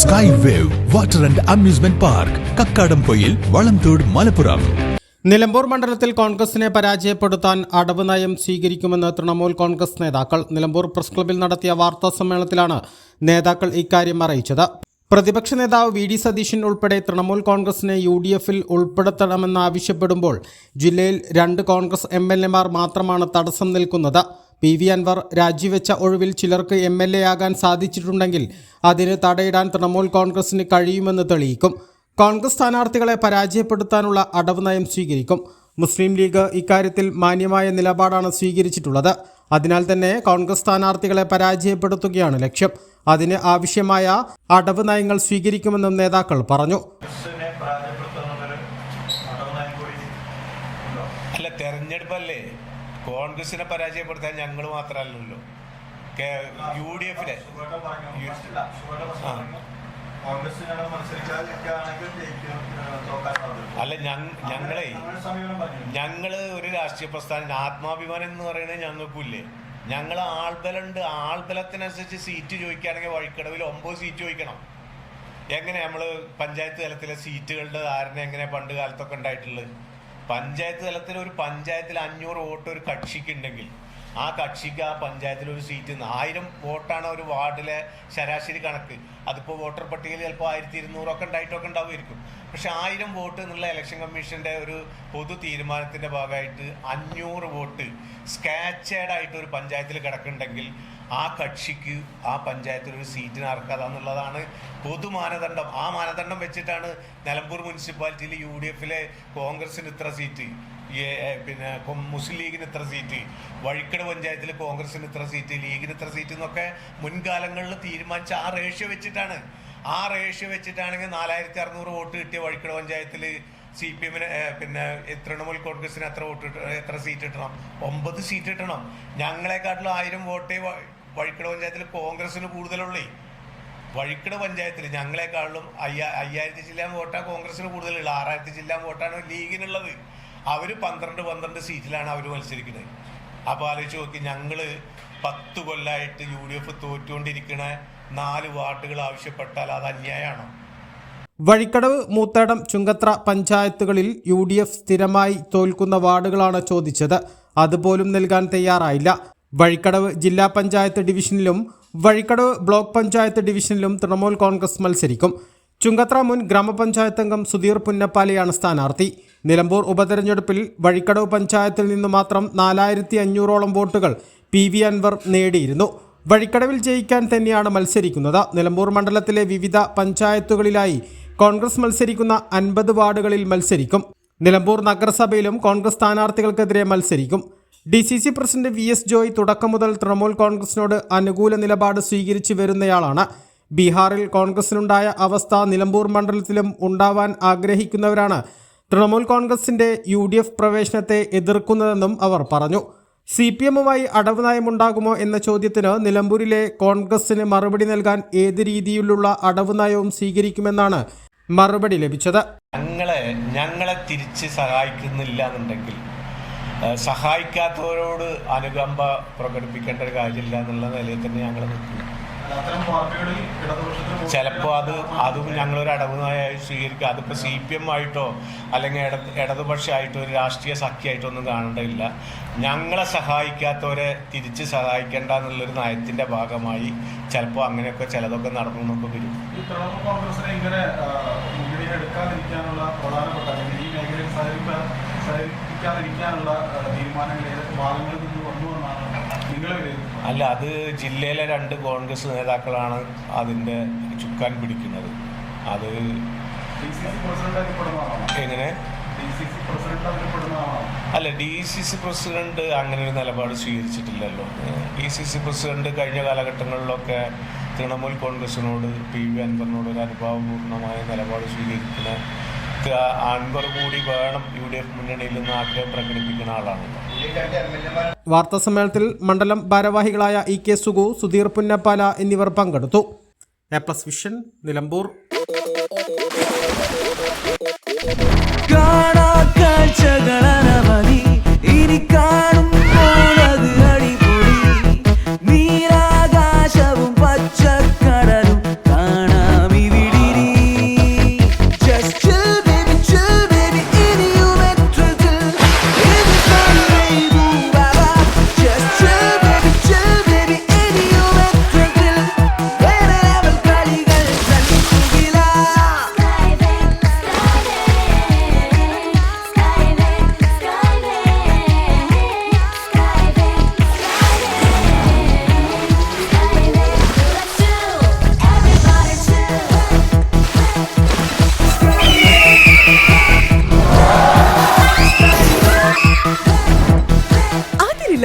Sky wave water and amusement park Kakkadampoyil Valamthode Malappuram Nilambur മണ്ഡലത്തിൽ കോൺഗ്രസിനെ പരാജയപ്പെടുത്താൻ അടവ് നയം സ്വീകരിക്കുമെന്ന് തൃണമൂൽ കോൺഗ്രസ് നേതാക്കൾ നിലമ്പൂർ പ്രസ് ക്ലബിൽ നടത്തിയ വാർത്താ സമ്മേളനത്തിലാണ് നേതാക്കൾ ഇക്കാര്യം അറിയിച്ചത്. പ്രതിപക്ഷ നേതാവ് വി ഡി സതീശൻ ഉൾപ്പെടെ തൃണമൂൽ കോൺഗ്രസിനെ യു ഡി എഫിൽ ഉൾപ്പെടുത്തണമെന്നാവശ്യപ്പെടുമ്പോൾ ജില്ലയിൽ രണ്ട് കോൺഗ്രസ് എം എൽ എമാർ മാത്രമാണ് തടസ്സം നിൽക്കുന്നത്. പി വി അൻവർ രാജിവെച്ച ഒഴിവിൽ ചിലർക്ക് എം എൽ എ ആകാൻ സാധിച്ചിട്ടുണ്ടെങ്കിൽ അതിന് തടയിടാൻ തൃണമൂൽ കോൺഗ്രസിന് കഴിയുമെന്ന് തെളിയിക്കും. കോൺഗ്രസ് സ്ഥാനാർത്ഥികളെ പരാജയപ്പെടുത്താനുള്ള അടവ് നയം സ്വീകരിക്കും. മുസ്ലിം ലീഗ് ഇക്കാര്യത്തിൽ മാന്യമായ നിലപാടാണ് സ്വീകരിച്ചിട്ടുള്ളത്. അതിനാൽ തന്നെ കോൺഗ്രസ് സ്ഥാനാർത്ഥികളെ പരാജയപ്പെടുത്തുകയാണ് ലക്ഷ്യം. അതിന് ആവശ്യമായ അടവ് നയങ്ങൾ സ്വീകരിക്കുമെന്നും നേതാക്കൾ പറഞ്ഞു? അല്ല തെരഞ്ഞെടുപ്പല്ലേ? കോൺഗ്രസിനെ പരാജയപ്പെടുത്താൻ ഞങ്ങൾ മാത്രമല്ലല്ലോ. യു ഡി എഫിലെ. അല്ല ഞങ്ങ ഞങ്ങളെ ഞങ്ങൾ ഒരു രാഷ്ട്രീയ പ്രസ്ഥാനം ആത്മാഭിമാനം എന്ന് പറയുന്നത് ഞങ്ങൾക്കില്ലേ ഞങ്ങൾ ആൾബലുണ്ട് ആൾബലത്തിനനുസരിച്ച് സീറ്റ് ചോദിക്കുകയാണെങ്കിൽ വഴിക്കടവിൽ ഒമ്പത് സീറ്റ് ചോദിക്കണം. എങ്ങനെ നമ്മൾ പഞ്ചായത്ത് തലത്തിലെ സീറ്റുകളുടെ ധാരണ എങ്ങനെ പണ്ട് കാലത്തൊക്കെ ഉണ്ടായിട്ടുള്ളത്? പഞ്ചായത്ത് തലത്തിൽ ഒരു പഞ്ചായത്തിൽ അഞ്ഞൂറ് വോട്ട് ഒരു കക്ഷിക്ക് ഉണ്ടെങ്കിൽ ആ കക്ഷിക്ക് ആ പഞ്ചായത്തിൽ ഒരു സീറ്റ് ആയിരം വോട്ടാണ് ഒരു വാർഡിലെ ശരാശരി കണക്ക്. അതിപ്പോൾ വോട്ടർ പട്ടികയിൽ ചിലപ്പോൾ ആയിരത്തി ഇരുന്നൂറൊക്കെ ഉണ്ടായിട്ടൊക്കെ ഉണ്ടാവുമായിരിക്കും. പക്ഷെ ആയിരം വോട്ട് എന്നുള്ള ഇലക്ഷൻ കമ്മീഷന്റെ ഒരു പൊതു തീരുമാനത്തിന്റെ ഭാഗമായിട്ട് അഞ്ഞൂറ് വോട്ട് സ്കാച്ചേഡായിട്ട് ഒരു പഞ്ചായത്തിൽ കിടക്കുന്നുണ്ടെങ്കിൽ ആ കക്ഷിക്ക് ആ പഞ്ചായത്തിൽ ഒരു സീറ്റിന് അർഹത എന്നുള്ളതാണ് പൊതു മാനദണ്ഡം. ആ മാനദണ്ഡം വെച്ചിട്ടാണ് നിലമ്പൂർ മുനിസിപ്പാലിറ്റിയിൽ യു ഡി എഫിലെ കോൺഗ്രസിന് ഇത്ര സീറ്റ് പിന്നെ മുസ്ലിം ലീഗിന് ഇത്ര സീറ്റ് വഴിക്കട പഞ്ചായത്തിൽ കോൺഗ്രസിന് ഇത്ര സീറ്റ് ലീഗിന് ഇത്ര സീറ്റ് എന്നൊക്കെ മുൻകാലങ്ങളിൽ തീരുമാനിച്ച ആ റേഷ്യോ വെച്ചിട്ടാണ്. ആ റേഷ്യോ വെച്ചിട്ടാണെങ്കിൽ നാലായിരത്തി അറുന്നൂറ് വോട്ട് കിട്ടിയ വഴിക്കട പഞ്ചായത്തിൽ സി പി എമ്മിന് പിന്നെ തൃണമൂൽ കോൺഗ്രസിന് എത്ര വോട്ട് എത്ര സീറ്റ് കിട്ടണം? ഒമ്പത് സീറ്റ് കിട്ടണം. ഞങ്ങളെക്കാട്ടിലും ആയിരം വോട്ടേ വഴിക്കട് പഞ്ചായത്തിൽ കോൺഗ്രസിന് കൂടുതലുള്ളേ. വഴിക്കട പഞ്ചായത്തിൽ ഞങ്ങളെക്കാളും അയ്യാ അയ്യായിരത്തി ജില്ലാ വോട്ടാണ് കോൺഗ്രസിന് കൂടുതലുള്ള. ആറായിരത്തി ജില്ലാ വോട്ടാണ് ലീഗിനുള്ളത്. അവർ പന്ത്രണ്ട് പന്ത്രണ്ട് സീറ്റിലാണ് അവർ മത്സരിക്കുന്നത് അപ്പോൾ ആലോചിച്ച് നോക്കി ഞങ്ങൾ പത്ത് കൊല്ലമായിട്ട് യു ഡി എഫ് തോറ്റുകൊണ്ടിരിക്കുന്ന നാല് വാർഡുകൾ ആവശ്യപ്പെട്ടാൽ അത് അന്യായമാണോ? വഴിക്കടവ് മൂത്തേടം ചുങ്കത്ര പഞ്ചായത്തുകളിൽ യു സ്ഥിരമായി തോൽക്കുന്ന വാർഡുകളാണ് ചോദിച്ചത്. അതുപോലും നൽകാൻ തയ്യാറായില്ല. വഴിക്കടവ് ജില്ലാ പഞ്ചായത്ത് ഡിവിഷനിലും വഴിക്കടവ് ബ്ലോക്ക് പഞ്ചായത്ത് ഡിവിഷനിലും തൃണമൂൽ കോൺഗ്രസ് മത്സരിക്കും. ചുങ്കത്ര മുൻ ഗ്രാമപഞ്ചായത്ത് അംഗം സുധീർ പുന്നപ്പാലയാണ് സ്ഥാനാർത്ഥി. നിലമ്പൂർ ഉപതെരഞ്ഞെടുപ്പിൽ വഴിക്കടവ് പഞ്ചായത്തിൽ നിന്ന് മാത്രം നാലായിരത്തി അഞ്ഞൂറോളം വോട്ടുകൾ പി വി അൻവർ നേടിയിരുന്നു. വഴിക്കടവിൽ ജയിക്കാൻ തന്നെയാണ് മത്സരിക്കുന്നത്. നിലമ്പൂർ മണ്ഡലത്തിലെ വിവിധ പഞ്ചായത്തുകളിലായി കോൺഗ്രസ് മത്സരിക്കുന്ന അൻപത് വാർഡുകളിൽ മത്സരിക്കും. നിലമ്പൂർ നഗരസഭയിലും കോൺഗ്രസ് സ്ഥാനാർത്ഥികൾക്കെതിരെ മത്സരിക്കും. D C C president V S Joy തുടക്കം മുതൽ തൃണമൂൽ കോൺഗ്രസിനോട് അനുകൂല നിലപാട് സ്വീകരിച്ചു വരുന്നയാളാണ്. ബീഹാറിൽ കോൺഗ്രസിനുണ്ടായ അവസ്ഥ നിലമ്പൂർ മണ്ഡലത്തിലും ഉണ്ടാവാൻ ആഗ്രഹിക്കുന്നവരാണ് തൃണമൂൽ കോൺഗ്രസിന്റെ യു ഡി എഫ് പ്രവേശനത്തെ എതിർക്കുന്നതെന്നും അവർ പറഞ്ഞു. സി പി എമ്മുമായി അടവ് നയമുണ്ടാകുമോ എന്ന ചോദ്യത്തിന് നിലമ്പൂരിലെ കോൺഗ്രസിന് മറുപടി നൽകാൻ ഏത് രീതിയിലുള്ള അടവ് നയവും സ്വീകരിക്കുമെന്നാണ് മറുപടി ലഭിച്ചത്. ഞങ്ങളെ ഞങ്ങളെ തിരിച്ച് സഹായിക്കുന്നില്ല എന്നുണ്ടെങ്കിൽ സഹായിക്കാത്തവരോട് അനുകമ്പ പ്രകടിപ്പിക്കേണ്ട ഒരു കാര്യമില്ല എന്നുള്ള നിലയിൽ തന്നെ ഞങ്ങൾ നിൽക്കുന്നു. ചിലപ്പോൾ അത് അതും ഞങ്ങളൊരു അടവ് നയമായി സ്വീകരിക്കുക അതിപ്പോൾ സി പി എം ആയിട്ടോ അല്ലെങ്കിൽ ഇട ഇടതുപക്ഷമായിട്ടോ ഒരു രാഷ്ട്രീയ സഖ്യമായിട്ടോ ഒന്നും കാണേണ്ടതില്ല. ഞങ്ങളെ സഹായിക്കാത്തവരെ തിരിച്ച് സഹായിക്കേണ്ട എന്നുള്ളൊരു നയത്തിന്റെ ഭാഗമായി ചിലപ്പോൾ അങ്ങനെയൊക്കെ ചിലതൊക്കെ നടന്നു എന്നൊക്കെ വരും. കോൺഗ്രസിനെ ഇങ്ങനെ എടുക്കാതിരിക്കാനുള്ള പ്രധാനപ്പെട്ട ഈ മേഖലയിൽ ആ, തീരുമാനങ്ങൾ ഏതൊക്കെ ഭാഗങ്ങളിൽ നിന്ന് വന്നു എന്നാണ് നിങ്ങൾ അല്ല അത് ജില്ലയിലെ രണ്ട് കോൺഗ്രസ് നേതാക്കളാണ് അതിന്റെ ചുക്കാൻ പിടിക്കുന്നത്. അത് എങ്ങനെ? അല്ല ഡി സി സി പ്രസിഡന്റ് അങ്ങനെ ഒരു നിലപാട് സ്വീകരിച്ചിട്ടില്ലല്ലോ. ഡി സി സി പ്രസിഡന്റ് കഴിഞ്ഞ കാലഘട്ടങ്ങളിലൊക്കെ തൃണമൂൽ കോൺഗ്രസിനോട് പി വി അൻവറിനോട് ഒരു അനുഭാവപൂർണമായ നിലപാട് സ്വീകരിക്കുന്ന അൻവർ കൂടി വേണം യു ഡി എഫ് മുന്നണിയിൽ നിന്ന് ആഗ്രഹം പ്രകടിപ്പിക്കുന്ന ആളാണ്. വാർത്താ സമ്മേളനത്തിൽ മണ്ഡലം ഭാരവാഹികളായ ഇ കെ സുഗു സുധീർ പുന്നപ്പാല എന്നിവർ പങ്കെടുത്തു. A plus vision Nilambur.